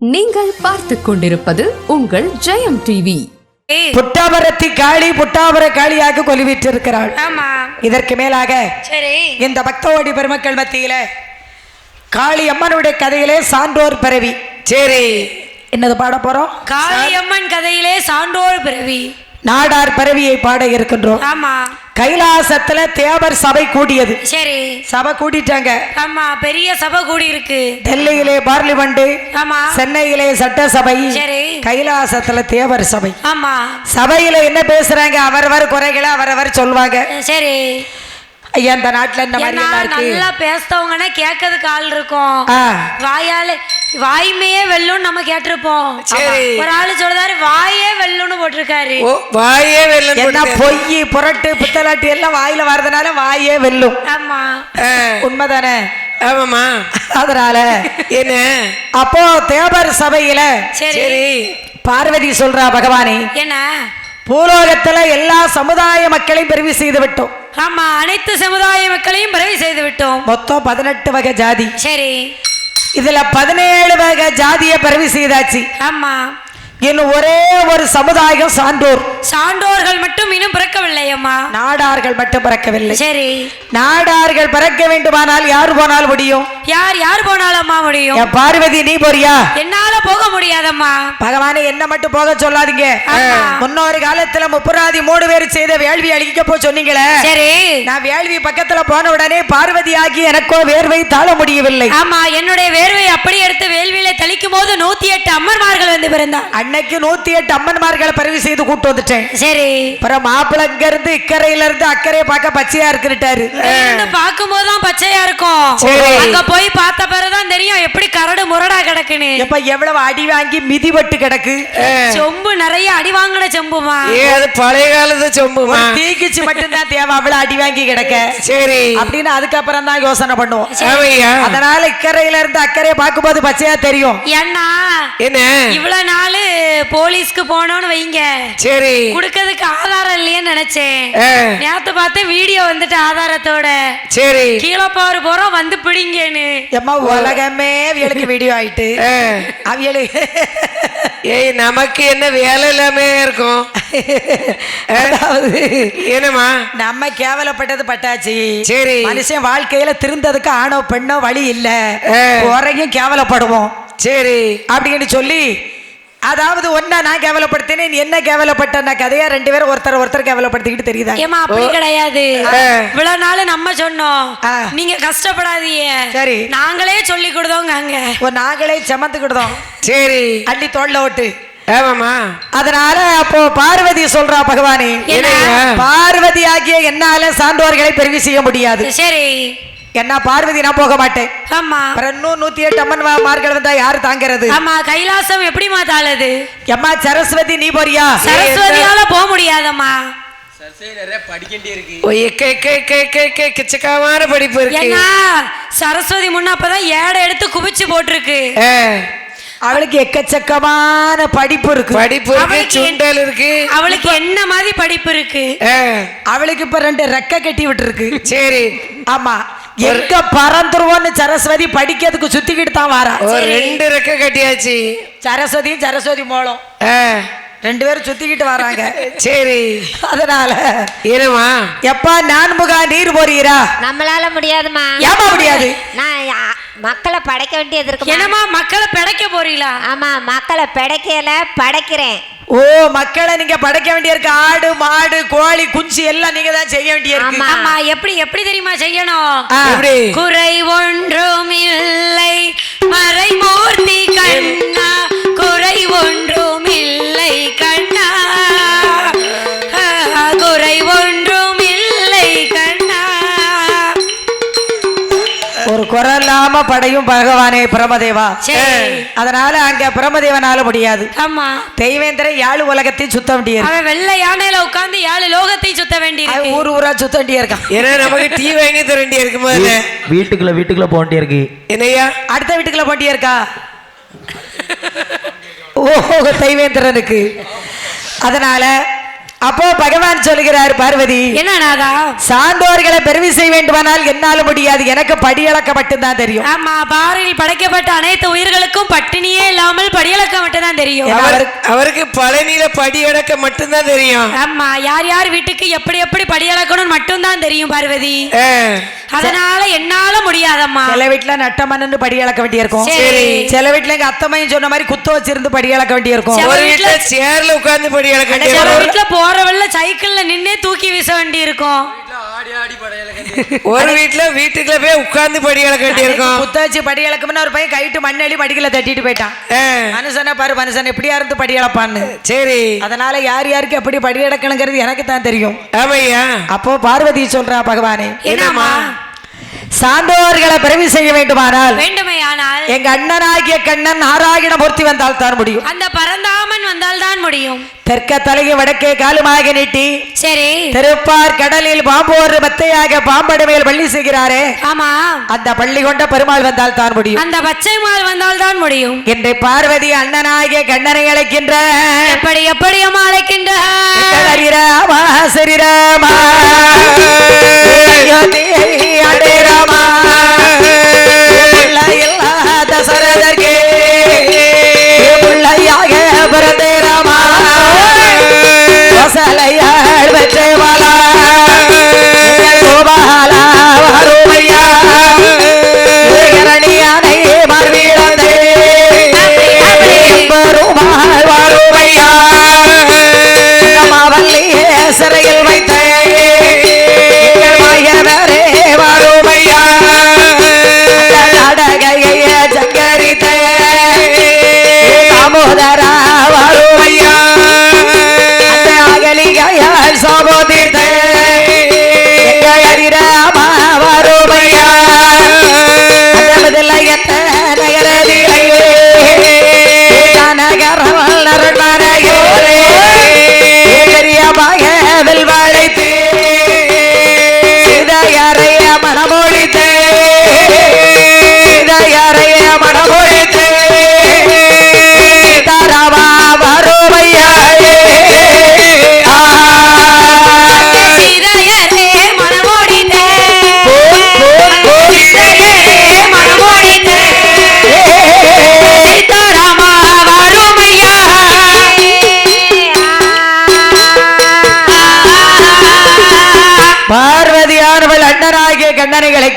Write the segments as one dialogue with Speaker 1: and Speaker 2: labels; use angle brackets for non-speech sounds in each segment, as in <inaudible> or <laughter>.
Speaker 1: நீங்கள் பார்த்துக் கொண்டிருப்பது உங்கள் ஜெயம் டிவி.
Speaker 2: புட்டாபரத்தி காளி புட்டாபர காளியாக கொலுவிட்டிருக்கிறாள்
Speaker 3: ஆமா.
Speaker 2: இதற்கு மேலாக
Speaker 3: சரி.
Speaker 2: இந்த பக்தோடி பெருமக்கள் மத்தியில காளி அம்மனுடைய கதையிலே சான்றோர் பிறவி. சரி என்னது பாட போறோம்?
Speaker 3: காளியம்மன் கதையிலே சான்றோர் பிறவி.
Speaker 2: நாடார் பிறவியை பாட இருக்கின்றோம்.
Speaker 3: ஆமா.
Speaker 2: கைலாசத்துல தேவர் சபை கூடியது.
Speaker 3: சரி.
Speaker 2: சபை கூட்டிட்டாங்க
Speaker 3: ஆமா பெரிய சபை கூடி இருக்கு
Speaker 2: டெல்லியிலே பார்லிமெண்ட்
Speaker 3: ஆமா.
Speaker 2: சென்னையிலே சட்டசபை
Speaker 3: சரி.
Speaker 2: கைலாசத்துல தேவர் சபை.
Speaker 3: ஆமா.
Speaker 2: சபையில என்ன பேசுறாங்க? அவரவர் குறைகளை அவரவர் சொல்வாங்க
Speaker 3: சரி.
Speaker 2: ஐயா இந்த நாட்டுல இந்த மாதிரி
Speaker 3: நல்லா பேசுறவங்கன்னா கேட்கறதுக்கு ஆள் இருக்கும். வாயால வாய்மையே வெல்லும் நம்ம கேட்டிருப்போம்.
Speaker 4: சரி.
Speaker 3: ஒரு ஆளு சொல்றாரு வாயே வெல்லும்னு போட்டிருக்காரு.
Speaker 4: ஓ வாயே வெள்ளம்
Speaker 2: என்ன பொய் புரட்டு புத்தலாட்டு எல்லாம் வாயில வர்றதுனால வாயே வெல்லும்.
Speaker 3: ஆமா.
Speaker 2: உண்மைதானே?
Speaker 4: ஆமாமா
Speaker 2: அதனால
Speaker 4: என்ன?
Speaker 2: அப்போ தேவர் சபையில
Speaker 3: சரி.
Speaker 4: சரி.
Speaker 2: பார்வதி சொல்றா பகவானே
Speaker 3: என்ன?
Speaker 2: பூலோகத்துல எல்லா சமுதாய மக்களையும் பிரிவு செய்து விட்டோம்.
Speaker 3: ஆமா அனைத்து சமுதாய மக்களையும் பிறவி செய்து விட்டோம்.
Speaker 2: மொத்தம் பதினெட்டு வகை ஜாதி.
Speaker 3: சரி.
Speaker 2: இதுல பதினேழு வகை ஜாதிய பிறவி செய்தாச்சு.
Speaker 3: ஆமா.
Speaker 2: இன்னும் ஒரே ஒரு சமுதாயம் சான்றோர்.
Speaker 3: சான்றோர்கள் மட்டும் இன்னும் பிறக்கவில்லை அம்மா.
Speaker 2: நாடார்கள் மட்டும் பிறக்கவில்லை.
Speaker 3: சரி.
Speaker 2: நாடார்கள் பிறக்க வேண்டுமானால் யார் போனால் முடியும்?
Speaker 3: யார் யார் போனாலும் அம்மா முடியும்?
Speaker 2: என் பார்வதி நீ போறியா?
Speaker 3: என்னால போக முடியாதம்மா.
Speaker 2: பகவானே என்ன மட்டும் போக சொல்லாதீங்க. முன்னொரு காலத்துல முப்புராதி மூணு பேர் செய்த வேள்வி அழிக்க போ சொன்னீங்களே.
Speaker 3: சரி.
Speaker 2: நான் வேள்வி பக்கத்துல போன உடனே பார்வதி ஆகி எனக்கோ வேர்வை தாழ முடியவில்லை.
Speaker 3: ஆமா என்னுடைய வேர்வை அப்படி எடுத்து வேள்வியில தெளிக்கும் போது நூத்தி எட்டு அம்மன்மார்கள் வந்து பிறந்தார்
Speaker 2: அன்னைக்கு நூத்தி எட்டு அம்மன்மார்களை பரிவு செய்து கூட்டு வந்துட்டேன்.
Speaker 3: சரி.
Speaker 2: அப்புறம் மாப்பிள்ளை இங்க இருந்து இக்கரையில இருந்து அக்கறையை பார்க்க பச்சையா இருக்குட்டாரு
Speaker 3: பார்க்கும் போதுதான் பச்சையா இருக்கும். அங்க போய் பார்த்த பிறகுதான் தெரியும் எப்படி கரடு முரடா கிடக்குன்னு.
Speaker 2: எப்ப எவ்வளவு அடி வாங்கி மிதிபட்டு கிடக்கு?
Speaker 3: சொம்பு நிறைய அடி வாங்கின செம்புமா?
Speaker 4: அது பழைய காலத்து சொம்புமா
Speaker 2: தீக்குச்சி மட்டும்தான் தேவை அவ்வளவு அடி வாங்கி கிடக்க.
Speaker 4: சரி.
Speaker 2: அப்படின்னு அதுக்கப்புறம் தான் யோசனை பண்ணுவோம். அதனால இக்கரையில இருந்து அக்கறையை பார்க்கும்போது பச்சையா தெரியும்.
Speaker 4: என்ன?
Speaker 3: இவ்வளவு நாள் போலீஸ்க்கு போனோம்னு வைங்க.
Speaker 4: சரி.
Speaker 3: குடுக்கறதுக்கு ஆதாரம் இல்லையேன்னு நினைச்சேன். நேத்து பார்த்து வீடியோ வந்துட்டு ஆதாரத்தோட.
Speaker 4: சரி.
Speaker 3: கீழே போற போறோம் வந்து பிடிங்கன்னு.
Speaker 2: எம்மா உலகமே அவியலுக்கு வீடியோ ஆயிட்டு.
Speaker 4: ஆ,
Speaker 2: அவியலுக்கு
Speaker 4: ஏய் நமக்கு என்ன வேலை இல்லாம இருக்கும்.
Speaker 2: அதாவது
Speaker 4: என்னம்மா?
Speaker 2: நம்ம கேவலப்பட்டது பட்டாச்சு.
Speaker 4: சரி.
Speaker 2: மனுஷன் வாழ்க்கையில திருந்ததுக்கு ஆணோ பெண்ணோ வழி இல்ல. குறையும் கேவலப்படுவோம்.
Speaker 4: சரி.
Speaker 2: அப்படின்னு சொல்லி அதாவது ஒன்னா நான் கேவலப்படுத்தினேன் நீ என்ன கேவலப்பட்ட கதையா? ரெண்டு பேரும் ஒருத்தர் ஒருத்தர் கேவலப்படுத்திக்கிட்டு தெரியுதா?
Speaker 3: ஏமா அப்படி கிடையாது. இவ்வளவு நாள் நம்ம சொன்னோம். நீங்க கஷ்டப்படாதீங்க.
Speaker 2: சரி.
Speaker 3: நாங்களே சொல்லி கொடுத்தோங்க அங்க.
Speaker 2: ஒரு நாங்களே செமந்துக்கிட்டோம்
Speaker 4: சரி.
Speaker 2: அள்ளி தோல்ல ஓட்டு.
Speaker 4: ஆமாமா
Speaker 2: அதனால அப்போ பார்வதி சொல்றா பகவானே.
Speaker 3: என்ன?
Speaker 2: பார்வதி ஆகிய என்னால சான்றோர்களை பெருவி செய்ய முடியாது.
Speaker 3: சரி.
Speaker 2: என்ன பார்வதி நான் போக மாட்டேன்.
Speaker 3: ஆமா.
Speaker 2: இன்னும் நூத்தி எட்டு அம்மன் மார்கள் வந்தா யாரு தாங்கிறது?
Speaker 3: ஆமா கைலாசம் எப்படிமா தாளுது
Speaker 2: எம்மா சரஸ்வதி நீ போறியா?
Speaker 3: சரஸ்வதியால போக முடியாதம்மா.
Speaker 4: இருக்கு.
Speaker 3: சரஸ்வதி முன்ன அப்பதான் ஏடை எடுத்து குவிச்சு போட்டிருக்கு.
Speaker 2: அவளுக்கு எக்கச்சக்கமான படிப்பு இருக்கு.
Speaker 4: படிப்பு இருக்கு
Speaker 3: அவளுக்கு
Speaker 4: சுண்டல் இருக்கு.
Speaker 3: அவளுக்கு என்ன மாதிரி படிப்பு இருக்கு?
Speaker 2: அவளுக்கு இப்ப ரெண்டு ரெக்க கட்டி விட்டுருக்கு.
Speaker 4: சரி.
Speaker 2: ஆமா. எங்க பறந்துருவோன்னு சரஸ்வதி படிக்கிறதுக்கு சுத்திக்கிட்டு தான் வாரா.
Speaker 4: ஒரு ரெண்டு ரெக்க கட்டியாச்சு.
Speaker 2: சரஸ்வதியும் சரஸ்வதி மோளம்.
Speaker 4: ஆ,
Speaker 2: ரெண்டு பேரும் சுத்திக்கிட்டு வராங்க.
Speaker 4: சரி.
Speaker 2: அதனால
Speaker 4: என்னம்மா
Speaker 2: எப்பா நான்முகா நீர் போறீரா?
Speaker 5: நம்மளால முடியாதுமா
Speaker 2: ஏமா முடியாது?
Speaker 5: நான் மக்களை படைக்க வேண்டியது இருக்கு
Speaker 3: என்னமா மக்களை பிழைக்க போறீங்களா?
Speaker 5: ஆமா மக்களை படைக்கல படைக்கிறேன்.
Speaker 2: ஓ மக்களை நீங்க படைக்க வேண்டியிருக்கு. ஆடு மாடு கோழி குஞ்சு எல்லாம் நீங்க தான் செய்ய வேண்டியிருக்கு.
Speaker 5: ஆமா.
Speaker 3: ஆமா எப்படி எப்படி தெரியுமா செய்யணும்? குறை ஒன்றும் இல்லை. மறைமூர்த்தி கண்ணா குறை ஒன்றும் இல்லை.
Speaker 2: குரலாம படையும் பகவானே பிரமதேவா. அதனால அங்க பிரமதேவனால முடியாது.
Speaker 3: ஆமா.
Speaker 2: தெய்வேந்திர யாழ் உலகத்தையும் சுத்த வேண்டியிருக்கு.
Speaker 3: அவன் வெள்ளை யானையில உட்கார்ந்து ஏழு லோகத்தை சுத்த வேண்டியிருக்கு.
Speaker 2: ஊர் ஊரா சுத்த வேண்டியிருக்கான்.
Speaker 4: ஏன்னா நமக்கு டீ வாங்கி தர வேண்டிய இருக்கு முதல்ல
Speaker 6: வீட்டுக்குள்ள வீட்டுக்குள்ள போகண்டே இருக்கு
Speaker 4: என்னய்யா?
Speaker 2: அடுத்த வீட்டுக்குள்ள போட்டியா இருக்கா ஓ தெய்வேந்திரனுக்கு. அதனால அப்போ பகவான் சொல்லுகிறார் பார்வதி
Speaker 3: என்ன நாதா?
Speaker 2: சான்றோர்களை பெருமை செய்ய வேண்டுமானால் என்னால முடியாது. எனக்கு படியளக்க மட்டும்தான் தெரியும்.
Speaker 3: ஆமா பாறையில் படைக்கப்பட்ட அனைத்து உயிர்களுக்கும் பட்டினியே இல்லாமல் படியளக்க மட்டும் தான் தெரியும்.
Speaker 4: அவர் அவருக்கு பழனியில படி அடக்க மட்டும்தான் தெரியும்.
Speaker 3: ஆமா யார் யார் வீட்டுக்கு எப்படி எப்படி படியளக்கணும்னு மட்டும் தான் தெரியும் பார்வதி. அதனால என்னால முடியாதம்மா.
Speaker 2: சில வீட்டுல நட்டமன்னு படி அளக்க வேண்டியிருக்கும்.
Speaker 3: சரி.
Speaker 2: சில வீட்டுல எங்க அத்தம்மையும் சொன்ன மாதிரி குத்த வச்சிருந்து படி அளக்க வேண்டியிருக்கும்.
Speaker 3: சில
Speaker 4: ஒரு
Speaker 3: வீட்டுல-
Speaker 4: வீட்டுல சேர்ல உட்கார்ந்து படி அடக்க
Speaker 3: சில
Speaker 4: வேண்டியது.
Speaker 3: வீட்டுல போறவள்ள சைக்கிள்ல நின்னே தூக்கி வீச வேண்டி இருக்கும்
Speaker 4: ஒரு வீட்டுல வீட்டுக்குள்ள போய் உட்கார்ந்து படி அடக்க வேண்டியிருக்கும்
Speaker 2: குத்த வச்சு படி அளக்கம்னு ஒரு பையன் கைட்டு மண்ணெளி மடிக்கல தட்டிட்டு போயிட்டான். மனுஷனை பாரு மனுஷன் எப்படியா இருந்து படி அளப்பான்னு
Speaker 4: சரி.
Speaker 2: அதனால யார் யாருக்கு எப்படி படி அடக்கணுங்கிறது எனக்கு தான் தெரியும்.
Speaker 4: ஆமையா?
Speaker 2: அப்போ பார்வதி சொல்றா பகவானே
Speaker 3: என்னம்மா?
Speaker 2: சான்றோர்களை பிறவி செய்ய வேண்டுமானால்
Speaker 3: வேண்டுமே ஆனால்
Speaker 2: எங்க அண்ணனாகிய கண்ணன் நாராயண மூர்த்தி வந்தால் தான் முடியும்.
Speaker 3: அந்த பரந்தாமன் வந்தால் தான் முடியும்.
Speaker 2: தெற்க தலையை வடக்கே காலுமாக நீட்டி
Speaker 3: சரி.
Speaker 2: திருப்பார் கடலில் பாம்போர் மெத்தையாக பாம்படு மேல் பள்ளி செய்கிறாரே.
Speaker 3: ஆமா.
Speaker 2: அந்த பள்ளி கொண்ட பெருமாள் வந்தால் தான் முடியும்.
Speaker 3: அந்த பச்சை மால் வந்தால் தான் முடியும்.
Speaker 2: என்று பார்வதி அண்ணனாகிய கண்ணனை அழைக்கின்ற
Speaker 3: எப்படி எப்படி அம்மா அழைக்கின்ற?
Speaker 2: சரிராமா அடேராமா இல்லாத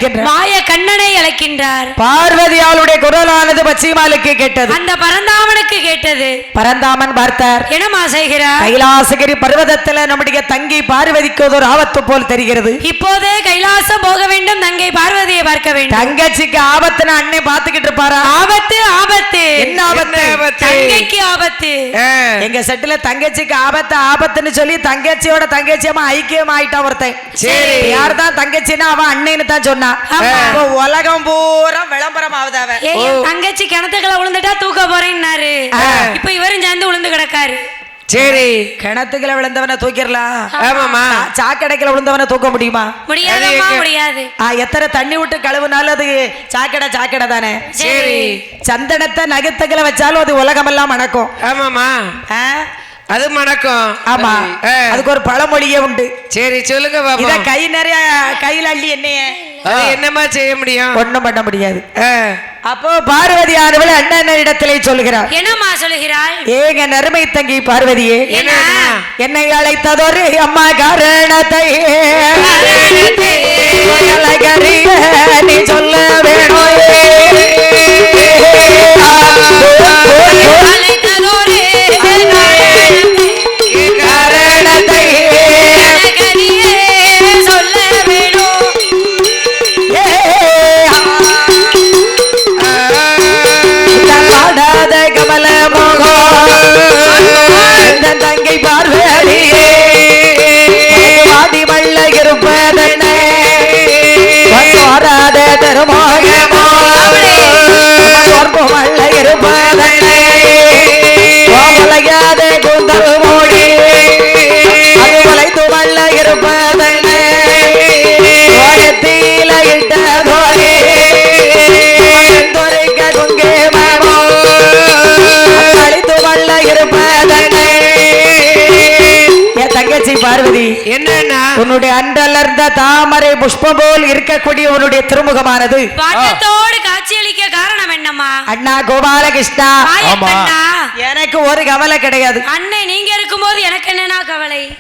Speaker 2: அழைக்கின்றார்.
Speaker 3: மாய கண்ணனை அழைக்கின்றார்.
Speaker 2: பார்வதியாளுடைய குரலானது பச்சைமாலுக்கு கேட்டது.
Speaker 3: அந்த பரந்தாமனுக்கு கேட்டது.
Speaker 2: பரந்தாமன் பார்த்தார்.
Speaker 3: என்னமா செய்கிறார்?
Speaker 2: கைலாசகிரி பர்வதத்துல நம்முடைய தங்கி பார்வதிக்கு ஒரு ஆபத்து போல் தெரிகிறது.
Speaker 3: இப்போதே கைலாசம் போக வேண்டும் தங்கை பார்வதியை பார்க்க வேண்டும்.
Speaker 2: தங்கச்சிக்கு ஆபத்துன்னு அண்ணன் பாத்துக்கிட்டு இருப்பாரா?
Speaker 3: ஆபத்து ஆபத்து.
Speaker 2: என்ன ஆபத்து?
Speaker 4: ஆபத்து?
Speaker 3: தங்கைக்கு ஆபத்து.
Speaker 2: எங்க செட்டுல தங்கச்சிக்கு ஆபத்து ஆபத்துன்னு சொல்லி தங்கச்சியோட தங்கச்சியமா ஐக்கியம் ஆயிட்டான் ஒருத்தன்.
Speaker 4: சரி.
Speaker 2: யார் தான் தங்கச்சின்னா அவன் அண்ணன்னு தான் சொன்னான் உலகம் பூரா விளம்பரம் ஆகுது அவன்.
Speaker 3: தங்கச்சி கிணத்துக்குள்ள விழுந்துட்டா தூக்க போறேன்னாரு. இப்ப இவரும் சேர்ந்து விழுந்து கிடக்காரு.
Speaker 4: சரி.
Speaker 2: கிணத்துக்குள்ள விழுந்தவனை தூக்கிடலாம்.
Speaker 4: ஆமாமா
Speaker 2: சாக்கடைக்குள்ள விழுந்தவனை தூக்க முடியுமா?
Speaker 4: எங்க?
Speaker 3: முடியாது.
Speaker 2: ஆ, எத்தனை தண்ணி விட்டு கழுவுனாலும் அது சாக்கடை சாக்கடை தானே?
Speaker 3: சரி.
Speaker 2: சந்தனத்தை நகத்துக்களை வச்சாலும் அது உலகமெல்லாம் மணக்கும்.
Speaker 4: ஆமாமா? அது மணக்கும்.
Speaker 2: ஆமா. அதுக்கு ஒரு பழமொழியே உண்டு.
Speaker 4: சரி சொல்லுங்க
Speaker 2: இத கை நிறைய கையில அள்ளி என்னைய.
Speaker 4: என்னமா செய்ய முடியும்?
Speaker 2: ஒண்ணும் பண்ண முடியாது. அப்போ பார்வதி ஆனவள் அண்ணன் இடத்திலே சொல்கிறார்
Speaker 3: என்னம்மா சொல்லுகிறாள்
Speaker 2: ஏங்க நறுமை தங்கி பார்வதியே.
Speaker 3: என்ன?
Speaker 2: என்னை அழைத்ததொரு அம்மா காரணத்தை நீ சொல்ல
Speaker 4: என்னன்னா?
Speaker 2: உன்னுடைய அன்றலர்ந்த தாமரை புஷ்பம் போல் இருக்கக்கூடிய உன்னுடைய திருமுகமானது.
Speaker 3: வட்டத்தோடு காட்சியளிக்க காரணம் என்னம்மா?
Speaker 2: அண்ணா கோபாலகிருஷ்ணா.
Speaker 3: மாயக்கண்ணா
Speaker 2: எனக்கு ஒரு கவலை கிடையாது.
Speaker 3: அண்ணன் நீங்க இருக்கும்போது எனக்கு என்னன்னா கவலை?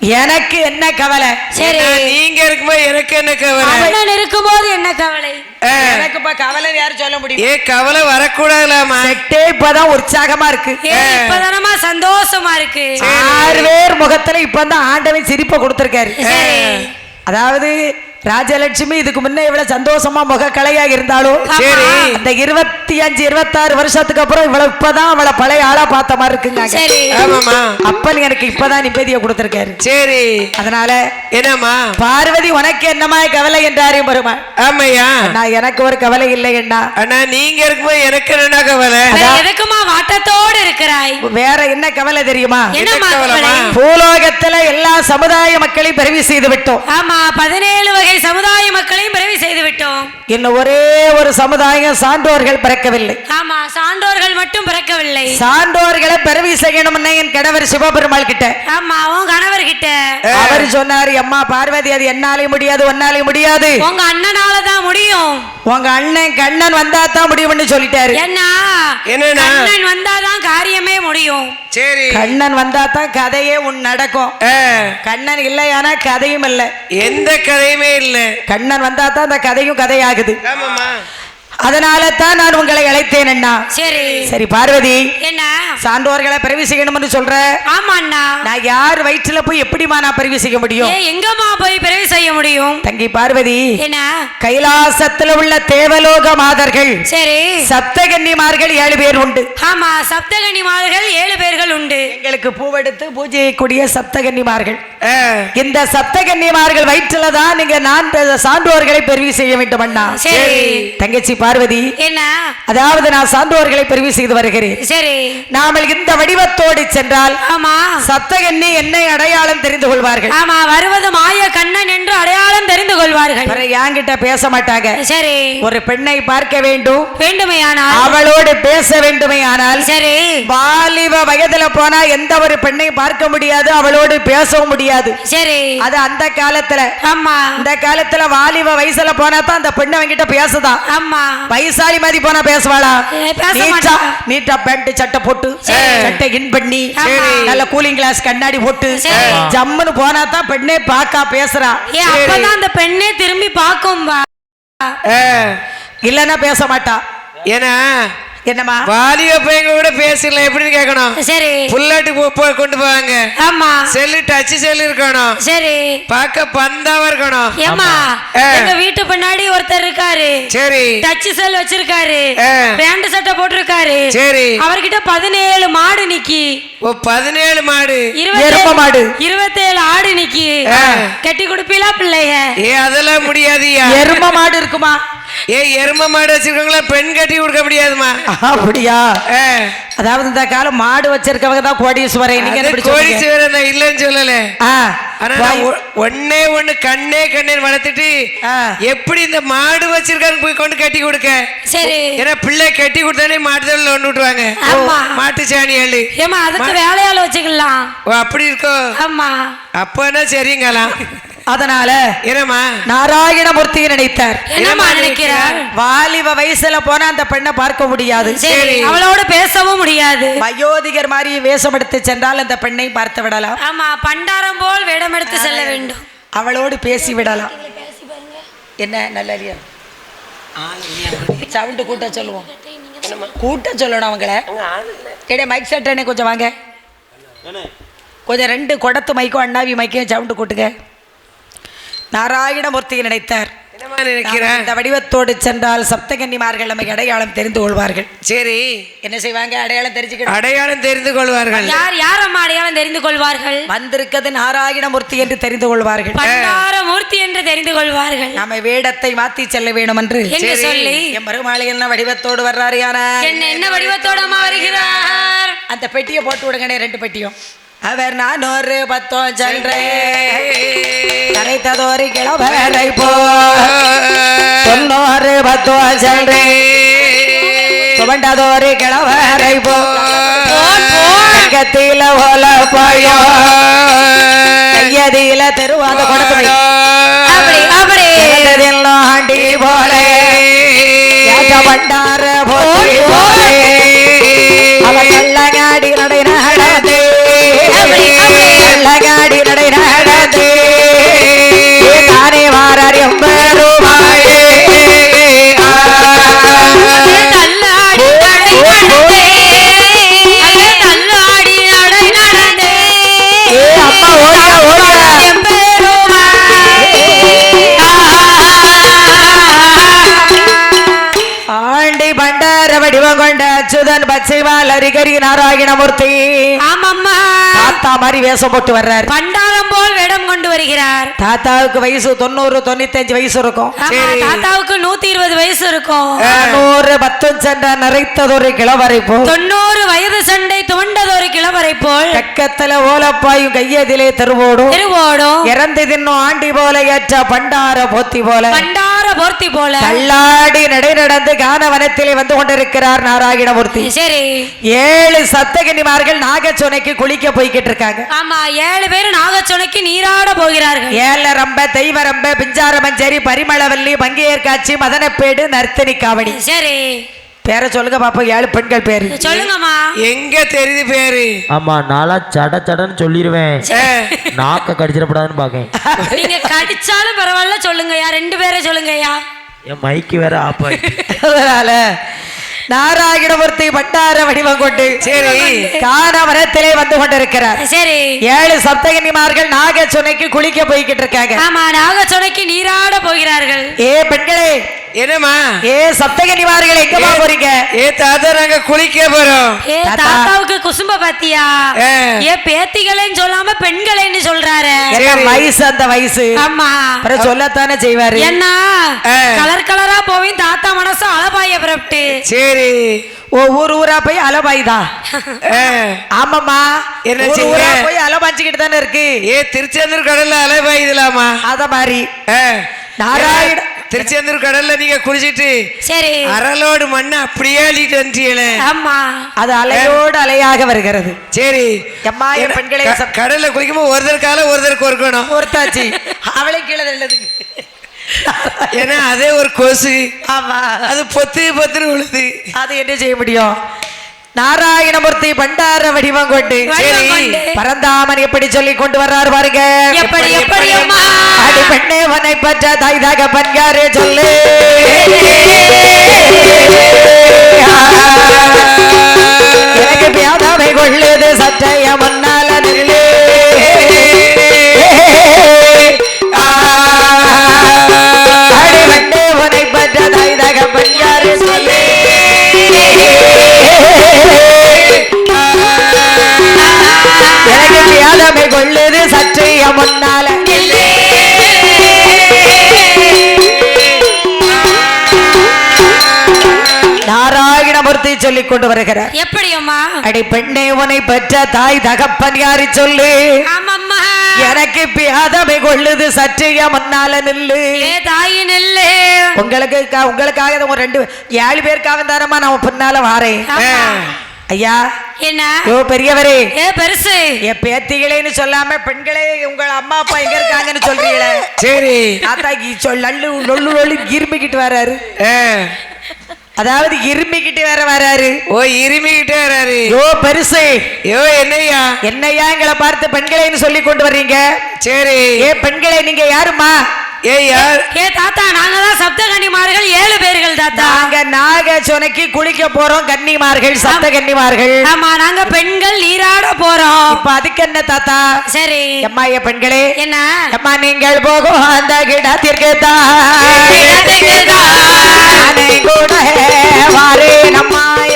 Speaker 2: எனக்கு என்ன கவலை?
Speaker 3: சரி.
Speaker 4: ஏன்னா, நீங்க இருக்கும்போது எனக்கு என்ன கவலை?
Speaker 3: அண்ணன் இருக்கும்போது என்ன கவலை?
Speaker 4: ஆ,
Speaker 2: எனக்கு இப்ப கவலை யாரும் சொல்ல முடியும்.
Speaker 4: ஏ கவலை வரக்கூடாதுலாமா
Speaker 2: செட்டே இப்பதான் உற்சாகமா இருக்கு.
Speaker 3: ஏ. இப்பதானமா சந்தோஷமா இருக்கு.
Speaker 2: ஆறு பேர் முகத்துல இப்பதான் ஆண்டவன் சிரிப்பை கொடுத்திருக்காரு. அதாவது ராஜலட்சுமி இதுக்கு முன்ன இவ்வளவு சந்தோஷமா முக கலையா இருந்தாலும்
Speaker 4: சரி.
Speaker 2: அந்த இருபத்தி அஞ்சு இருபத்தாறு வருஷத்துக்கு அப்புறம் இவ்வளவு இப்பதான் அவளை பழைய ஆளா பார்த்த மாதிரி இருக்குங்க
Speaker 3: சரி.
Speaker 4: ஆமாமா
Speaker 2: அப்பன் எனக்கு இப்பதான் நிம்மதியை கொடுத்திருக்காரு.
Speaker 4: சரி.
Speaker 2: அதனால
Speaker 4: என்னம்மா?
Speaker 2: பார்வதி உனக்கு என்னமாய் கவலை என்றாரே பெருமா
Speaker 4: ஆமையா?
Speaker 2: நான் எனக்கு ஒரு கவலை இல்லை என்ன
Speaker 4: அண்ணா நீங்க இருக்கும்போது எனக்கு என்ன கவலை?
Speaker 3: எதுக்குமா வாட்டத்தோடு இருக்கிறாய்?
Speaker 2: வேற என்ன கவலை தெரியுமா? பூலோகத்துல எல்லா சமுதாய மக்களையும் பிறவி செய்து விட்டோம்.
Speaker 3: ஆமா பதினேழு வகை சமுதாய மக்களையும் பிறவி செய்து விட்டோம்
Speaker 2: இன்னும் ஒரே ஒரு சமுதாயம் சான்றோர்கள் பிறக்கவில்லை.
Speaker 3: ஆமா சான்றோர்கள் மட்டும் பிறக்கவில்லை.
Speaker 2: சான்றோர்களை பிறவி செய்யணும்னு என் கணவர் சிவபெருமாள் கிட்ட.
Speaker 3: ஆமா உன் கணவர்கிட்ட
Speaker 2: அவர் சொன்னாரு அம்மா பார்வதி அது என்னாலே முடியாது ஒன்னாலே முடியாது.
Speaker 3: உங்க அண்ணனால தான் முடியும்.
Speaker 2: உங்க அண்ணன் கண்ணன் வந்தா தான் முடியும்னு சொல்லிட்டாரு.
Speaker 3: என்ன
Speaker 4: என்னண்ணா?
Speaker 3: அண்ணன் வந்தாதான் காரியமே முடியும்.
Speaker 4: சரி.
Speaker 2: கண்ணன் வந்தா தான் கதையே உன் நடக்கும். கண்ணன் இல்லையானா கதையும் இல்லை.
Speaker 4: எந்த கதையுமே இல்ல.
Speaker 2: கண்ணன் வந்தா தான் அந்த கதையும் கதையாகுது. அதனால தான் நான் உங்களை அழைத்தேன் அண்ணா.
Speaker 3: சரி.
Speaker 2: சரி பார்வதி.
Speaker 3: என்ன?
Speaker 2: சான்றோர்களை பிறவி செய்யணும்னு சொல்ற?
Speaker 3: ஆமா அண்ணா.
Speaker 2: நான் யார் வயிற்றுல போய் எப்படிமா நான் பிறவி செய்ய முடியும்
Speaker 3: எங்கம்மா போய் பிறவி செய்ய முடியும்?
Speaker 2: தங்கி பார்வதி
Speaker 3: என்ன?
Speaker 2: கைலாசத்துல உள்ள தேவலோக மாதர்கள்
Speaker 3: சரி.
Speaker 2: சப்தகன்னிமார்கள் ஏழு பேர் உண்டு.
Speaker 3: ஆமா சப்தகன்னிமார்கள் ஏழு பேர்கள் உண்டு.
Speaker 2: எங்களுக்கு பூவெடுத்து பூஜை செய்யக்கூடிய சப்தகன்னிமார்கள் இந்த சப்தகன்னிமார்கள் வயிற்றுல தான் நீங்க நான் சான்றோர்களை பிறவி செய்ய வேண்டும் அண்ணா.
Speaker 3: சரி.
Speaker 2: தங்கச்சி பார்வதி
Speaker 3: என்ன?
Speaker 2: அதாவது நான் சான்றோர்களை பிறவி செய்து வருகிறேன்.
Speaker 3: சரி.
Speaker 2: நாமல் இந்த வடிவத்தோடு சென்றால்
Speaker 3: ஆமா.
Speaker 2: சப்தகன்னி என்னை அடையாளம் தெரிந்து கொள்வார்கள்.
Speaker 3: ஆமா வருவது மாய கண்ணன் என்று அடையாளம் தெரிந்து கொள்வார்கள்.
Speaker 2: என்கிட்ட பேச மாட்டாங்க.
Speaker 3: சரி.
Speaker 2: ஒரு பெண்ணை பார்க்க வேண்டும்.
Speaker 3: வேண்டுமையானால்
Speaker 2: அவளோடு பேச வேண்டுமே ஆனால்.
Speaker 3: சரி.
Speaker 2: வாலிப வயதுல போனா எந்த ஒரு பெண்ணையும் பார்க்க முடியாது அவளோடு பேசவும் முடியாது.
Speaker 3: சரி.
Speaker 2: அது அந்த காலத்துல.
Speaker 3: ஆமா.
Speaker 2: இந்த காலத்துல வாலிப வயசுல போனா தான் அந்த பெண்ணு அவங்கிட்ட பேசுதான்
Speaker 3: ஆமா.
Speaker 2: வயசாலி மாதிரி போனா பேசுவாளா
Speaker 3: ஏ, பேச
Speaker 2: நீட்டா. நீட்டா பேண்ட் சட்டை போட்டு சட்டை இன் பண்ணி. நல்ல கூலிங் கிளாஸ் கண்ணாடி போட்டு. ஜம்முன்னு போனா தான் பெண்ணே பாக்கா பேசுறா
Speaker 3: அப்பதான் அந்த பெண்ணே திரும்பி பார்க்கும் பா.
Speaker 4: ஆ.
Speaker 2: இல்லன்னா பேச மாட்டா
Speaker 4: ஏன்னா
Speaker 2: என்னம்மா?
Speaker 4: வாலிப பையங்க கூட பேசலாம் எப்படின்னு கேட்கணும்?
Speaker 3: சரி.
Speaker 4: புல்லாட்டு கொண்டு போவாங்க.
Speaker 3: ஆமா.
Speaker 4: செல்லு டச் செல்லு இருக்கணும்.
Speaker 3: சரி.
Speaker 4: பார்க்க பந்தாவா இருக்கணும்.
Speaker 3: ஏமா. எங்க வீட்டு பின்னாடி ஒருத்தர் இருக்காரு.
Speaker 4: சரி.
Speaker 3: டச் செல் வச்சிருக்காரு. பேண்ட் சட்டை போட்டிருக்காரு.
Speaker 4: சரி.
Speaker 3: அவர்கிட்ட பதினேழு மாடு நிக்கி.
Speaker 4: ஓ பதினேழு மாடு.
Speaker 2: எரும மாடு.
Speaker 3: இருபத்தேழு ஆடு நிக்கி. கட்டி கொடுப்பீலா பிள்ளைய?
Speaker 4: ஏ அதெல்லாம் முடியாதுயா
Speaker 2: எரும மாடு இருக்குமா?
Speaker 4: ஏ எரும மாடு வச்சிருக்கவங்கள பெண் கட்டி கொடுக்க முடியாதுமா
Speaker 2: அப்படியா. அதாவது இந்த காலம் மாடு வச்சிருக்கவங்க தான் கோடீஸ்வரன் நீங்க?
Speaker 4: சிவரன் நான் இல்லைன்னு சொல்லல. ஆனா
Speaker 2: வாய்.
Speaker 4: நான் ஒ- ஒண்ணே ஒண்ணு கண்ணே கண்ணே வளர்த்துட்டு. எப்படி இந்த மாடு வச்சிருக்கான்னு போய் கொண்டு கட்டி கொடுக்க?
Speaker 3: சரி.
Speaker 4: ஏன்னா பிள்ளை கட்டி கொடுத்தானே மாட்டு தொழில் ஒண்ணு விட்டுருவாங்க.
Speaker 3: ஆமா.
Speaker 4: மாட்டு சாணி அள்ளு
Speaker 3: ஏமா அதுக்கு வேலையால வச்சுக்கலாம்.
Speaker 4: ஓ அப்படி இருக்கோ?
Speaker 3: ஆமா.
Speaker 4: அப்பனா சரிங்கலாம்
Speaker 2: அதனால
Speaker 4: என்னம்மா?
Speaker 2: நாராயணமூர்த்தியை நினைத்தார்.
Speaker 3: என்னம்மா நினைக்கிறார்?
Speaker 2: வாலிப வயசுல போனா அந்த பெண்ணை பார்க்க முடியாது.
Speaker 3: சரி அவளோட பேசவும் முடியாது.
Speaker 2: வயோதிகர் மாதிரி வேஷம் எடுத்து சென்றால் அந்த பெண்ணை பார்த்து விடலாம்.
Speaker 3: ஆமா பண்டாரம் போல் வேடம் எடுத்து செல்ல வேண்டும்.
Speaker 2: அவளோடு பேசி விடலாம். என்ன நல்ல சவுண்டு கூட்ட சொல்லுவோம். கூட்ட சொல்லணும் அவங்கள. கிடையாது மைக் செட் அண்ணே கொஞ்சம் வாங்க. கொஞ்சம் ரெண்டு குடத்து மைக்கும் அண்ணாவி மைக்கையும் சவுண்டு கூட்டுங்க. நாராயணமூர்த்தியை நினைத்தார்.
Speaker 4: நினைக்கிறேன்
Speaker 2: இந்த வடிவத்தோடு சென்றால் சப்தகன்னிமார்கள் நம்மை அடையாளம் தெரிந்து கொள்வார்கள்.
Speaker 4: சரி.
Speaker 2: என்ன செய்வாங்க? அடையாளம் தெரிஞ்சுக்கணும்.
Speaker 4: அடையாளம் தெரிந்து கொள்வார்கள்.
Speaker 3: யார் யார் அம்மா அடையாளம் தெரிந்து கொள்வார்கள்?
Speaker 2: வந்திருக்கிறது நாராயணமூர்த்தி என்று தெரிந்து கொள்வார்கள்.
Speaker 3: பண்டார மூர்த்தி என்று தெரிந்து கொள்வார்கள்.
Speaker 2: நம்ம வேடத்தை மாத்தி செல்ல வேணும் என்று
Speaker 3: சொல்லி?
Speaker 2: என் மருமாளி என்ன வடிவத்தோடு வர்றாரு யானா
Speaker 3: என்ன என்ன வடிவத்தோட அம்மா வருகிறார்?
Speaker 2: அந்த பெட்டியை போட்டு விடுங்கண்ணே ரெண்டு பெட்டியும். அவர் நான் ஒரு பத்தோம் சென்றேன் கரைத்ததோரு கிளவரை போ. தொண்ணூறு பத்தோம் சென்றேன் சுவண்டதோரு கிழவரை போகத்தில ஓல பாயோ. கையதியில தெருவாத கொடுத்து வை
Speaker 3: அப்படி அப்படி
Speaker 2: கேட்டதெல்லாம் ஆண்டி போல. பண்டார போலே. அவன் கள்ளங்காடி நடை நடந்து கள்ளங்காடி நடை நடந்து தானே வாரார் பண்டார வடிவம் கொண்ட அச்சுதன் பச்சைவால் அரிகரி நாராயணமூர்த்தி.
Speaker 3: ஆமாம்மா.
Speaker 2: தாத்தா மாதிரி வேஷம் போட்டு வர்றாரு.
Speaker 3: பண்டாரம் போல் வேடம் கொண்டு வருகிறார்.
Speaker 2: தாத்தாவுக்கு வயசு தொண்ணூறு தொண்ணூத்தஞ்சு வயசு இருக்கும்.
Speaker 3: தாத்தாவுக்கு நூத்தி இருபது வயசு இருக்கும்.
Speaker 2: நூறு பத்தும் சென்ற நிறைத்ததொரு கிழவரை போ
Speaker 3: தொண்ணூறு வயது சண்டை துவண்டதொரு கிழவரை போல்
Speaker 2: பக்கத்துல ஓலப்பாயும் கையதிலே தெருவோடும்.
Speaker 3: திருவோடும்.
Speaker 2: இறந்து தின்னும் ஆண்டி போல ஏற்ற பண்டார போத்தி போல.
Speaker 3: பண்டார போர்த்தி போல.
Speaker 2: தள்ளாடி நடை நடந்து கானவனத்திலே வந்து கொண்டிருக்கிறார் நாராயணமூர்த்தி.
Speaker 3: சரி.
Speaker 2: ஏழு சப்தகன்னிமார்கள் நாகச்சோனைக்கு குளிக்க போய்கிட்டு இருக்காங்க.
Speaker 3: ஆமா ஏழு பேர் நாகச்சுனைக்கு நீராட போகிறார்கள்.
Speaker 2: ஏல ரம்ப தெய்வ ரம்ப பிஞ்சார மஞ்சரி பரிமளவல்லி பங்கேயர் காட்சி மதனப்பேடு நர்த்தனி காவடி.
Speaker 3: சரி.
Speaker 2: பேரை சொல்லுங்க பாப்போம் ஏழு பெண்கள் பேரு.
Speaker 3: சொல்லுங்கம்மா.
Speaker 4: எங்க தெரியுது பேரு?
Speaker 6: ஆமா நாளா சட சடன்னு சொல்லிடுவேன் நாக்க கடிச்சிடப்படாதுன்னு பாக்கேன்.
Speaker 3: நீங்க கடிச்சாலும் பரவாயில்ல சொல்லுங்கய்யா. ரெண்டு பேரை சொல்லுங்கய்யா.
Speaker 6: என் மைக்கு வேற <laughs>
Speaker 2: அதனால நாராயணமூர்த்தி பண்டார வடிவம் கொண்டு
Speaker 4: சரி.
Speaker 2: கானவனத்திலே வந்து கொண்டிருக்கிறார்.
Speaker 3: சரி.
Speaker 2: ஏழு சப்தகன்னிமார்கள் நாகச்சோனைக்கு குளிக்க போய்கிட்டு இருக்காங்க.
Speaker 3: ஆமா நாகச்சுனைக்கு நீராட போகிறார்கள்.
Speaker 2: ஏ பெண்களே
Speaker 4: என்னம்மா?
Speaker 2: ஏ சப்தகன்னிமார்கள் எங்கம்மா போறீங்க?
Speaker 4: ஏ தாத்தா நாங்க குளிக்க போறோம்.
Speaker 3: ஏ. தாத்தாவுக்கு குசும்ப பாத்தியா. ஏ பேத்திகளேன்னு சொல்லாம பெண்களேன்னு சொல்றாரு.
Speaker 2: வயசு அந்த வயசு?
Speaker 3: ஆமா.
Speaker 2: அப்புறம் சொல்லத்தானே செய்வாரு?
Speaker 3: என்ன. கலர் கலரா போவேன் தாத்தா மனசு அழபாய புறப்பட்டு
Speaker 4: சரி.
Speaker 2: ஓ ஊர் ஊரா போய் அலபாய்தா <laughs>
Speaker 4: ஆ.
Speaker 2: ஆமாம்மா.
Speaker 4: என்ன
Speaker 2: ஊர் போய் அலபாஞ்சுக்கிட்டு தானே இருக்கு?
Speaker 4: ஏ திருச்செந்தூர் கடல்ல அலை பாயுதுலாமா
Speaker 2: அத மாதிரி. நாராயண.
Speaker 4: திருச்செந்தூர் கடல்ல நீங்க குளிச்சிட்டு
Speaker 3: சரி.
Speaker 4: அரலோடு மண்ணை அப்படியே அள்ளிட்டு வந்துட்டீங்களே.
Speaker 3: ஆமா.
Speaker 2: அது அலையோடு அலையாக வருகிறது.
Speaker 4: சரி.
Speaker 2: எம்மா, என் பெண்களே
Speaker 4: கடல்ல குளிக்கும்போது ஒருத்தர் கால ஒருத்தருக்கு ஒருக்கணும்
Speaker 2: ஒருத்தாச்சு. அவளை கீழே தள்ளதுக்கு <laughs>
Speaker 4: ஏன்னா அதே ஒரு கொசு.
Speaker 2: ஆமா.
Speaker 4: அது பொத்து பொத்துன்னு விழுது
Speaker 2: அது என்ன செய்ய முடியும்? நாராயணமூர்த்தி பண்டார வடிவம் கொண்டு. பரந்தாமன் எப்படி சொல்லி கொண்டு வர்றாரு பாருங்க.
Speaker 3: எப்படி எப்படி
Speaker 2: அடி பெண்ணே உன்னை பற்ற தாய் தாக பன்காரே சொல்லு. <laughs> எனக்கு பியாதாமை கொள்ளுது சற்றைய முன்னால எனக்கு பியாதாமை கொள்ளுது சற்றைய முன்னால. நாராயணமூர்த்தி சொல்லிக் கொண்டு வருகிறார்.
Speaker 3: எப்படி அம்மா
Speaker 2: அடி பெண்ணே உன்னை பெற்ற தாய் தகப்பன் யாரி சொல்லு?
Speaker 3: ஆமாம்மா.
Speaker 2: எனக்கு பியாதமை கொள்ளுது சற்றைய முன்னால நில்லு.
Speaker 3: தாயி நெல்லு.
Speaker 2: உங்களுக்கு உங்களுக்காக ரெண்டு ஏழு பேருக்காக தானம்மா நான் பின்னால வாரேன். ஐயா.
Speaker 3: என்ன?
Speaker 2: யோ பெரியவரே.
Speaker 3: ஏ பெருசு.
Speaker 2: என் பேத்திகளேன்னு சொல்லாம பெண்களே உங்கள் அம்மா அப்பா எங்க இருக்காங்கன்னு சொல்றீங்களே?
Speaker 4: சரி.
Speaker 2: தாத்தாக்கு சொல் லல்லு லொல்லு லொல்லு இருமிக்கிட்டு வராரு.
Speaker 4: ஆ.
Speaker 2: அதாவது இருமிக்கிட்டு வேற வராரு.
Speaker 4: ஓ இருமிக்கிட்டே வராரு.
Speaker 2: யோ பெருசு.
Speaker 4: ஐயோ என்னய்யா
Speaker 2: என்னையா எங்களை பார்த்து பெண்களேன்னு சொல்லி கொண்டு வர்றீங்க?
Speaker 4: சரி.
Speaker 2: ஏ பெண்களே நீங்க யாருமா
Speaker 3: ஏ தாத்தா நாங்க தான் சப்த கன்னிமார்கள் ஏழு பேர்கள் தாத்தா.
Speaker 2: நாங்க நாக சொனைக்கு குளிக்க போறோம் கன்னிமார்கள் சப்த கன்னிமார்கள்
Speaker 3: ஆமா நாங்க பெண்கள் நீராட போறோம்.
Speaker 2: இப்ப அதுக்கு என்ன தாத்தா?
Speaker 3: சரி.
Speaker 2: எம்மா ஏ பெண்களே.
Speaker 3: என்ன?
Speaker 2: எம்மா நீங்கள் போகும் அந்த கிடத்திற்கு தான் கூட வாரேன் அம்மாயே.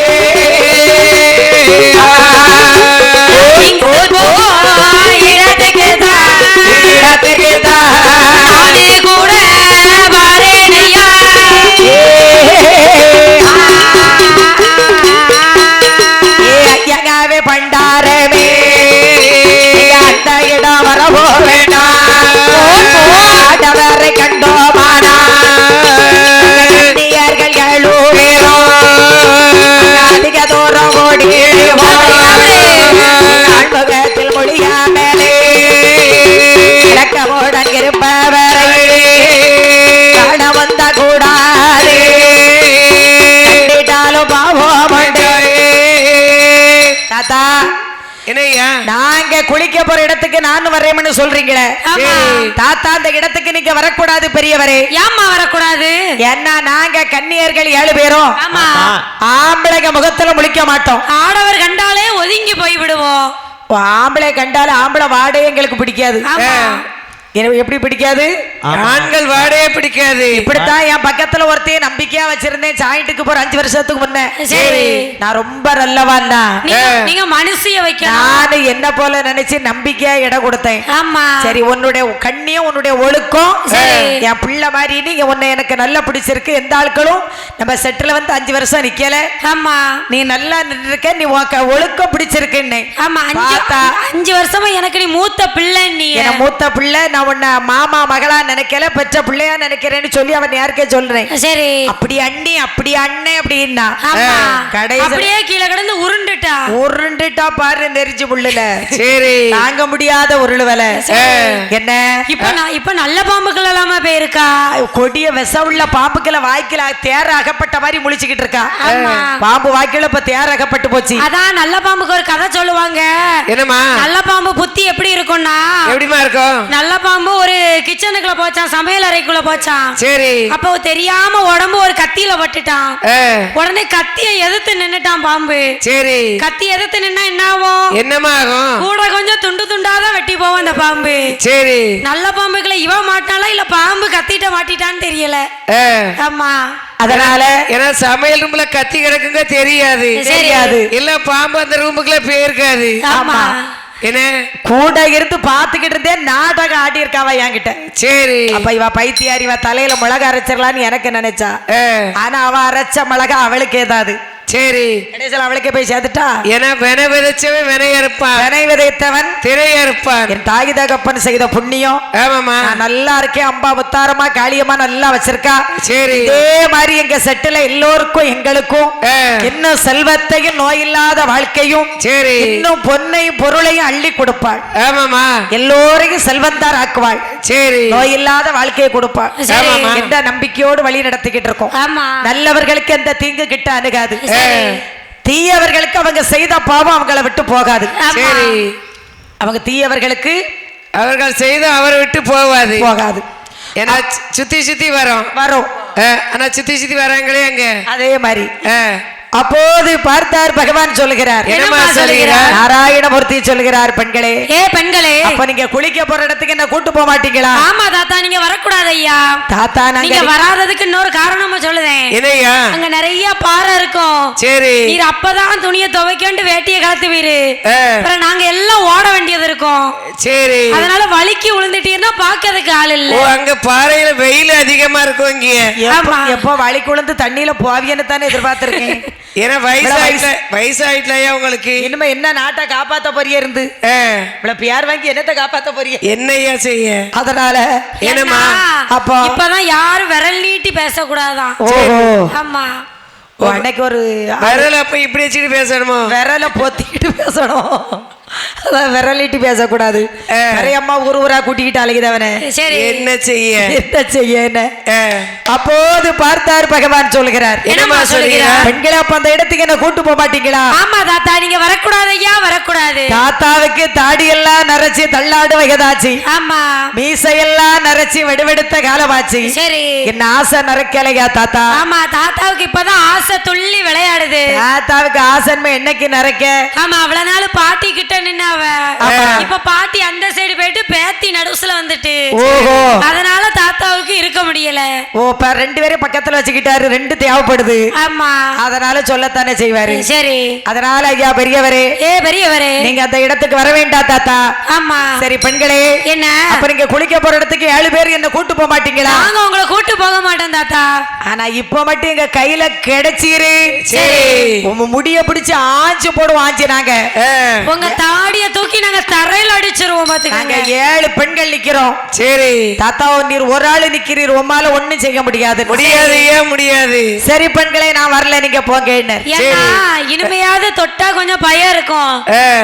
Speaker 2: நானும் வரேன்னு சொல்றீங்களே. தாத்தா அந்த இடத்துக்கு நீங்க வரக்கூடாது பெரியவரே.
Speaker 3: ஏம்மா வரக்கூடாது?
Speaker 2: ஏன்னா நாங்க கன்னியர்கள் ஏழு பேரும்.
Speaker 3: ஆமா.
Speaker 2: ஆம்பளைங்க முகத்துல முழிக்க மாட்டோம்.
Speaker 3: ஆடவர் கண்டாலே ஒதுங்கி போய் விடுவோம்
Speaker 2: ஆம்பளை கண்டாலும் ஆம்பளை வாடே எங்களுக்கு பிடிக்காது. எனக்கு எப்படி பிடிக்காது?
Speaker 4: ஆண்கள் வாடையே பிடிக்காது.
Speaker 2: இப்படித்தான் என் பக்கத்துல ஒருத்தைய நம்பிக்கையா வச்சிருந்தேன். சாயிட்டுக்கு போற அஞ்சு வருஷத்துக்கு முன்ன.
Speaker 3: சரி.
Speaker 2: நான் ரொம்ப நல்லவான் தான்
Speaker 3: நீங்க- மனுஷிய வைக்கணும்.
Speaker 2: நானு என்ன போல நினைச்சு நம்பிக்கையா இடம் கொடுத்தேன்.
Speaker 3: ஆமா.
Speaker 2: சரி உன்னுடைய கண்ணியும் உன்னுடைய ஒழுக்கம்.
Speaker 3: சரி.
Speaker 2: என் பிள்ளை மாதிரி நீங்க உன்னை எனக்கு நல்லா பிடிச்சிருக்கு. எந்த ஆட்களும் நம்ம செட்டில் வந்து அஞ்சு வருஷம் நிக்கல.
Speaker 3: ஆமா.
Speaker 2: நீ நல்லா நின்றுருக்க நீ உனக்கு ஒழுக்கம் பிடிச்சிருக்குன்னு.
Speaker 3: ஆமா அஞ்சு வருஷமா எனக்கு நீ மூத்த பிள்ளை நீ
Speaker 2: என் மூத்த பிள்ளை நான் உன்னை மாமா மகளா நினைக்கல பெற்ற பிள்ளையா நினைக்கிறேன்னு சொல்லி அவன் யாருக்கே சொல்றேன்.
Speaker 3: சரி.
Speaker 2: அப்படி அண்ணி அப்படி அண்ணே அப்படின்னா
Speaker 3: அப்படியே கீழே கிடந்து உருண்டுட்டா.
Speaker 2: உருண்டுட்டா பாரு நெரிஞ்சு புள்ளுல
Speaker 4: சரி.
Speaker 2: தாங்க முடியாத உருளுவல என்ன?
Speaker 3: இப்ப நான் இப்ப நல்ல பாம்புகள் எல்லாமே போயிருக்கா
Speaker 2: கொடிய விஷ உள்ள பாம்புக்குள்ள வாய்க்குல தேர அகப்பட்ட மாதிரி முழிச்சுக்கிட்டு இருக்கா.
Speaker 3: ஆமா.
Speaker 2: பாம்பு வாய்க்குள்ள இப்ப தேர அகப்பட்டு போச்சு.
Speaker 3: அதான் நல்ல பாம்புக்கு ஒரு கதை சொல்லுவாங்க.
Speaker 4: என்னம்மா?
Speaker 3: நல்ல பாம்பு புத்தி எப்படி இருக்கும்னா
Speaker 4: எப்படிமா இருக்கும்?
Speaker 3: நல்ல பாம்பு ஒரு கிச்சனுக்குள்ள போச்சான் சமையல் அறைக்குள்ள போச்சான்.
Speaker 4: சரி.
Speaker 3: அப்போ தெரியாம உடம்பு ஒரு கத்தியில பட்டுட்டான். உடனே கத்திய எதிர்த்து நின்னுட்டான் பாம்பு.
Speaker 4: சரி.
Speaker 3: கத்தி எதிர்த்து நின்னா என்ன ஆகும்
Speaker 4: என்னம்மா ஆகும்?
Speaker 3: கூட கொஞ்சம் துண்டு துண்டாதான் வெட்டி போவோம் அந்த பாம்பு.
Speaker 4: சரி.
Speaker 3: நல்ல பாம்புக்குள்ள இவ மாட்டாளா இல்ல பாம்பு கத்திட்ட மாட்டிட்டான்னு தெரியல. ஆமா.
Speaker 2: அதனால
Speaker 4: ஏன்னா சமையல் ரூம்ல கத்தி கிடக்குங்க தெரியாது.
Speaker 2: தெரியாது.
Speaker 4: இல்ல பாம்பு அந்த ரூமுக்குள்ள போயிருக்காது.
Speaker 3: ஆமா.
Speaker 4: என்ன?
Speaker 2: கூட இருந்து பாத்துக்கிட்டு இருந்தேன் நாடகம் ஆடி இருக்காவா என்கிட்ட.
Speaker 4: சரி.
Speaker 2: அப்ப இவ பைத்தியாரி இவ தலையில மிளகா அரைச்சிடலான்னு எனக்கு நினைச்சா. ஆனா அவ அரைச்ச மிளகா அவளுக்கு ஏதாது
Speaker 4: சரி.
Speaker 2: கடைசியில் அவளுக்கே போய் சேர்த்துட்டா?
Speaker 4: ஏன்னா வென விதைச்சவன் வினைய இருப்பான்
Speaker 2: வினை விதைத்தவன்
Speaker 4: திரைய இருப்பான்
Speaker 2: என் தாய் தகப்பன் செய்த புண்ணியம்.
Speaker 4: ஆமாமா
Speaker 2: நான் நல்லா இருக்கேன் அம்பா முத்தாரமா காளியம்மா நல்லா வச்சிருக்கா.
Speaker 4: சரி.
Speaker 2: இதே மாதிரி எங்க செட்டுல எல்லோருக்கும் எங்களுக்கும். இன்னும் செல்வத்தையும் நோயில்லாத வாழ்க்கையும்
Speaker 4: சரி.
Speaker 2: இன்னும் பொன்னையும் பொருளையும் அள்ளி கொடுப்பாள்.
Speaker 4: ஆமாமா
Speaker 2: எல்லோரையும் செல்வந்தார் ஆக்குவாள்.
Speaker 4: சரி.
Speaker 2: நோயில்லாத வாழ்க்கையை கொடுப்பாள். என்ற நம்பிக்கையோடு வழி நடத்திக்கிட்டு இருக்கோம்.
Speaker 3: ஆமா.
Speaker 2: நல்லவர்களுக்கு எந்த தீங்கு கிட்ட அணுகாது. தீயவர்களுக்கு அவங்க செய்த பாவம் அவங்கள விட்டு போகாது.
Speaker 4: சரி.
Speaker 2: அவங்க தீயவர்களுக்கு
Speaker 4: அவர்கள் செய்து அவரை விட்டு போவாது
Speaker 2: போகாது.
Speaker 4: ஏன்னா சுத்தி சுத்தி வரும்.
Speaker 2: வரும்.
Speaker 4: ஆனா சுத்தி சுத்தி வராங்களே அங்க.
Speaker 2: அதே மாதிரி. அப்போது பார்த்தார் பகவான் சொல்லுகிறார்
Speaker 4: என்னம்மா சொல்லுகிறார்
Speaker 2: நாராயணமூர்த்தி சொல்லுகிறார் பெண்களே
Speaker 3: ஏ பெண்களே
Speaker 2: அப்ப நீங்க குளிக்க போற இடத்துக்கு என்ன கூட்டு போக மாட்டீங்களா?
Speaker 3: ஆமா தாத்தா நீங்க வரக்கூடாது ஐயா
Speaker 2: தாத்தா
Speaker 3: நீங்க வராததுக்கு இன்னொரு காரணமும் சொல்லுதேன்.
Speaker 4: என்னய்யா?
Speaker 3: அங்க நிறைய பாறை இருக்கும்.
Speaker 4: சரி.
Speaker 3: நீர் அப்பதான் துணியை துவைக்கண்டு வேட்டியை கலத்துவீரு அப்புறம் நாங்க எல்லாம் ஓட வேண்டியது இருக்கும்.
Speaker 4: சரி.
Speaker 3: அதனால வலிக்கு விழுந்துட்டீங்கன்னா பாக்கிறதுக்கு ஆள் இல்ல.
Speaker 4: அங்க பாறையில வெயில் அதிகமா இருக்கும் இங்க
Speaker 2: எப்போ
Speaker 3: ஆமா.
Speaker 2: எப்போ வழி குழந்து தண்ணியில போவியன்னு தானே எதிர்பார்த்திருக்கேன். <laughs>
Speaker 4: ஏன்னா வயசாயிட்ட வயசாயிட்டலையா உங்களுக்கு?
Speaker 2: இனிமே என்ன நாட்டை காப்பாத்த போறிய இருந்து? இவ்வளவு பேர் வாங்கி என்னத்தை காப்பாத்த போறிய?
Speaker 4: என்னய்யா செய்ய?
Speaker 2: அதனால
Speaker 4: என்னம்மா?
Speaker 2: அப்போ-
Speaker 3: இப்பதான் யாரும் விரல் நீட்டி பேசக்கூடாதான். ஆமா
Speaker 2: அன்னைக்கு ஒரு
Speaker 4: வரல அப்ப இப்படி வச்சுட்டு பேசணுமோ?
Speaker 2: விரல பொத்திக்கிட்டு பேசணும். அதான் விரலிட்டு பேசக்கூடாது. நிறைய அம்மா ஊர் ஊரா கூட்டிக்கிட்டு அழகிதவனே
Speaker 3: சரி.
Speaker 4: என்ன செய்ய?
Speaker 2: என்ன செய்ய என்ன? அப்போது பார்த்தார் பகவான் சொல்கிறார்.
Speaker 4: என்னம்மா சொல்லுகிறார்
Speaker 2: பெண்களை அப்ப அந்த இடத்துக்கு என்ன கூட்டு போக மாட்டீங்களா?
Speaker 3: ஆமா தாத்தா நீங்க வரக்கூடாது ஐயா வரக்கூடாது.
Speaker 2: தாத்தாவுக்கு தாடியெல்லாம் நரைச்சு தள்ளாடு வயதாச்சு
Speaker 3: ஆமா.
Speaker 2: மீசையெல்லாம் நரைச்சு வெடுவெடுத்த காலமாச்சு.
Speaker 3: சரி.
Speaker 2: என்ன ஆசை நரைக்கலையா தாத்தா?
Speaker 3: ஆமா தாத்தாவுக்கு இப்பதான் ஆசை துள்ளி விளையாடுது.
Speaker 2: தாத்தாவுக்கு ஆசன்மை என்னைக்கு நரைக்க?
Speaker 3: ஆமா அவ்வளவு நாள் பாட்டி கிட்ட இப்ப பாட்டி அந்த சைடு போயிட்டு பேத்தி நடுசுல வந்துட்டு.
Speaker 2: ஓஹோ.
Speaker 3: அதனால தாத்தாவுக்கு இருக்க முடியல.
Speaker 2: ஓ இப்ப ரெண்டு பேரும் பக்கத்துல வச்சுக்கிட்டாரு. ரெண்டு தேவைப்படுது.
Speaker 3: ஆமா.
Speaker 2: அதனால சொல்லத்தானே செய்வாரு.
Speaker 3: சரி.
Speaker 2: அதனால ஐயா பெரியவரே.
Speaker 3: ஏ பெரியவரே.
Speaker 2: நீங்க அந்த இடத்துக்கு வர வேண்டாம் தாத்தா.
Speaker 3: ஆமா.
Speaker 2: சரி பெண்களே.
Speaker 3: என்ன?
Speaker 2: அப்ப நீங்க குளிக்க போற இடத்துக்கு ஏழு பேர் என்ன கூட்டு போக மாட்டீங்களா?
Speaker 3: நாங்க உங்களை கூட்டு போக மாட்டோம் தாத்தா.
Speaker 2: ஆனா இப்ப மட்டும் எங்க கையில கிடைச்சீரு.
Speaker 4: சரி.
Speaker 2: உங்க முடிய பிடிச்சு ஆஞ்சு போடுவோம் ஆஞ்சு நாங்க.
Speaker 3: உங்க தாடிய தூக்கி நாங்க தரையில அடிச்சிருவோம் பாத்துக்கங்க.
Speaker 2: ஏழு பெண்கள் நிக்கிறோம்.
Speaker 4: சரி.
Speaker 2: தாத்தா நீர் ஒரு ஆளு நிக்கிறீர் உம்மால ஒண்ணும் செய்ய முடியாது.
Speaker 4: முடியாது ஏன் முடியாது?
Speaker 2: சரி பெண்களே நான் வரல நீங்க போங்க
Speaker 3: இனிமையாவது தொட்டா கொஞ்சம் பயம் இருக்கும்.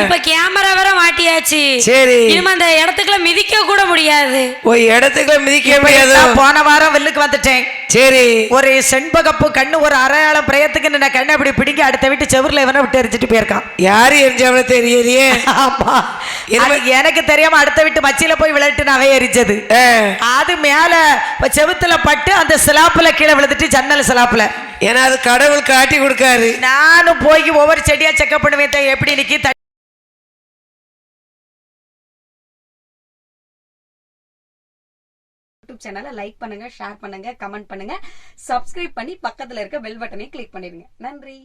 Speaker 3: இப்ப கேமரா வேற மாட்டியாச்சு.
Speaker 4: சரி.
Speaker 3: இனிமே அந்த இடத்துக்குள்ள மிதிக்க கூட முடியாது.
Speaker 4: ஒரு இடத்துக்குள்ள மிதிக்க முடியாது?
Speaker 2: போன வாரம் வெள்ளுக்கு வந்துட்டேன்.
Speaker 4: சரி.
Speaker 2: ஒரு செண்பகப்பு கண்ணு ஒரு அரை காலம் பிரயத்துக்கு நான் கண்ணை அப்படி பிடிங்க அடுத்த வீட்டு செவுரில் இவனை விட்டு எரிச்சிட்டு போயிருக்கான்.
Speaker 4: யாரு எரிஞ்சவள தெரியலையே?
Speaker 2: ஆமா. எனக்கு தெரியாம அடுத்த வீட்டு மச்சியில போய் விளையாட்டு நவை எரிச்சது அது மேல செவுத்துல பட்டு அந்த சிலாப்புல கீழே விழுந்துட்டு ஜன்னல் சிலாப்புல.
Speaker 4: ஏன்னா அது கடவுள் காட்டி கொடுக்காரு.
Speaker 2: நானும் போய் ஒவ்வொரு செடியா செக்அப் பண்ணுவேன் எப்படி நிக்கி?
Speaker 7: யூடியூப் சேனலை லைக் பண்ணுங்க ஷேர் பண்ணுங்க கமெண்ட் பண்ணுங்க. சப்ஸ்கிரைப் பண்ணி பக்கத்துல இருக்க பெல் பட்டனை கிளிக் பண்ணிருங்க நன்றி.